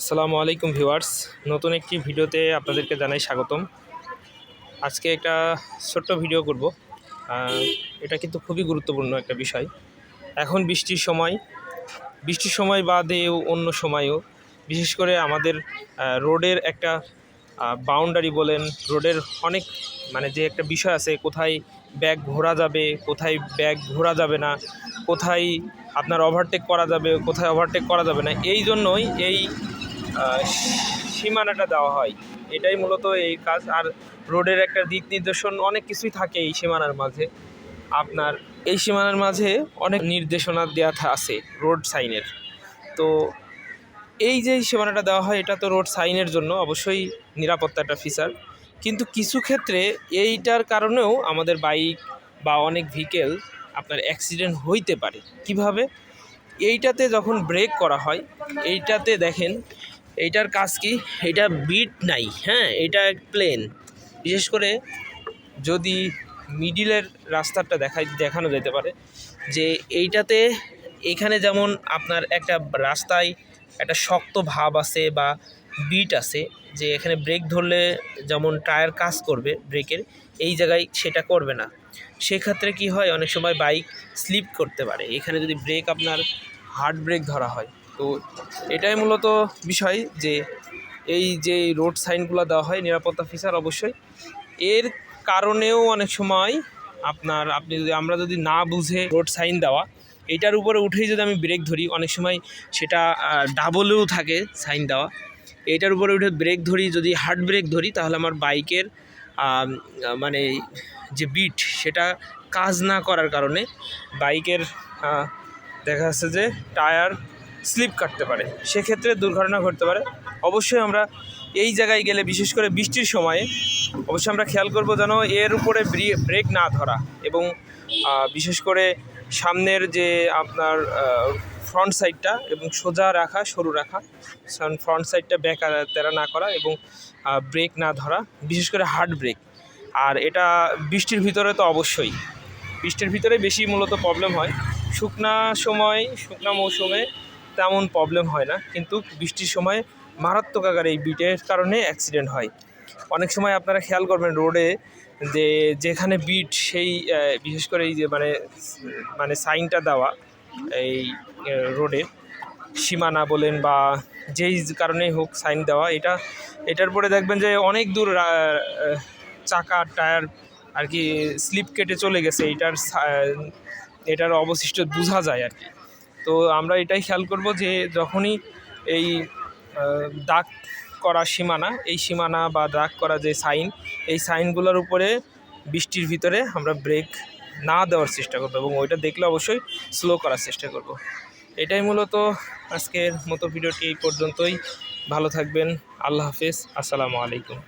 আসসালামু আলাইকুম ভিউয়ার্স। নতুন একটি ভিডিওতে আপনাদেরকে জানাই স্বাগতম। আজকে একটা ছোট্ট ভিডিও করব। এটা কিন্তু খুবই গুরুত্বপূর্ণ একটা বিষয়। এখন বৃষ্টির সময় বৃষ্টির সময় বাদেও অন্য সময়ও, বিশেষ করে আমাদের রোডের একটা বাউন্ডারি বলেন, রোডের অনেক মানে যে একটা বিষয় আছে, কোথায় ব্যাগ ঘোরা যাবে, কোথায় ব্যাগ ঘোরা যাবে না, কোথায় আপনার ওভারটেক করা যাবে, কোথায় ওভারটেক করা যাবে না, এই জন্যই এই সীমানাটা দেওয়া হয়। এটাই মূলত এই কাজ। আর রোডের একটা দিক নির্দেশন, অনেক কিছুই থাকে এই সীমানার মাঝে। আপনার এই সীমানার মাঝে অনেক নির্দেশনা দেওয়া আছে রোড সাইনের। তো এই যে সীমানাটা দেওয়া হয়, এটা তো রোড সাইনের জন্য অবশ্যই নিরাপত্তা একটা ফিচার। কিন্তু কিছু ক্ষেত্রে এইটার কারণেও আমাদের বাইক বা অনেক ভেহিকেল আপনার অ্যাক্সিডেন্ট হইতে পারে। কীভাবে? এইটাতে যখন ব্রেক করা হয়, এইটাতে দেখেন এইটার কাজ কি? এটা বিট নাই হ্যাঁ এটা প্লেন বিশেষ করে যদি মিডিলের রাস্তাটা দেখাই, দেখানো যেতে পারে যে এইটাতে এখানে যেমন আপনার একটা রাস্তায় একটা শক্ত ভাব আছে বা বিট আছে, যে এখানে ব্রেক ধরলে যেমন টায়ার কাজ করবে ব্রেকের এই জায়গায় সেটা করবে না। সেক্ষেত্রে কি হয়? অনেক সময় বাইক স্লিপ করতে পারে। এখানে যদি ব্রেক আপনার হার্ড ব্রেক ধরা হয় তো এটাই মূলত বিষয় যে এই যে রোড সাইনগুলো দেওয়া হয় নিরাপত্তা ফিচার অবশ্যই। এর কারণেও অনেক সময় আপনার আপনি যদি, আমরা যদি না বুঝে রোড সাইন দেওয়া, এটার উপরে উঠেই যদি আমি ব্রেক ধরি, অনেক সময় সেটা ডাবলেও থাকে সাইন দেওয়া। এটার উপরে উঠে ব্রেক ধরি, যদি হার্ড ব্রেক ধরি, তাহলে আমার বাইকের মানে যে বিট সেটা কাজ না করার কারণে বাইকের দেখা যাচ্ছে যে টায়ার স্লিপ কাটতে পারে। সেক্ষেত্রে দুর্ঘটনা ঘটতে পারে। অবশ্যই আমরা এই জায়গায় গেলে, বিশেষ করে বৃষ্টির সময়ে, অবশ্যই আমরা খেয়াল করব যেন এর উপরে ব্রি- ব্রেক না ধরা এবং বিশেষ করে সামনের যে আপনার ফ্রন্ট সাইডটা এবং সোজা রাখা, সরু রাখা ফ্রন্ট সাইডটা ব্যাক তেরা না করা এবং ব্রেক না ধরা, বিশেষ করে হার্ড ব্রেক আর এটা বৃষ্টির ভিতরে তো অবশ্যই। বৃষ্টির ভিতরে বেশি মূলত প্রবলেম হয়। শুকনা সময়, শুকনা মৌসুমে তেমন প্রবলেম হয় না, কিন্তু বৃষ্টির সময় মারাত্মক আকারে এই বিটের কারণে অ্যাক্সিডেন্ট হয়। অনেক সময় আপনারা খেয়াল করবেন রোডে যে যেখানে বিট সেই বিশেষ করে এই যে মানে মানে সাইনটা দেওয়া এই রোডে সীমানা বলেন বা যেই কারণেই হোক সাইন দেওয়া, এটা, এটার পরে দেখবেন যে অনেক দূর চাকা টায়ার আর কি স্লিপ কেটে চলে গেছে, এটার এটার অবশিষ্ট বোঝা যায় আর কি। তো আমরা এটাই খেয়াল করব যে যখনই এই দাগ করা সীমানা, এই সীমানা বা দাগ করা যে সাইন, এই সাইনগুলোর উপরে বৃষ্টির ভিতরে আমরা ব্রেক না দেওয়ার চেষ্টা করব এবং ওইটা দেখলে অবশ্যই স্লো করার চেষ্টা করব। এটাই মূলত আজকের মতো ভিডিওটি এই পর্যন্তই। ভালো থাকবেন। আল্লাহ হাফেজ। আসসালামু আলাইকুম।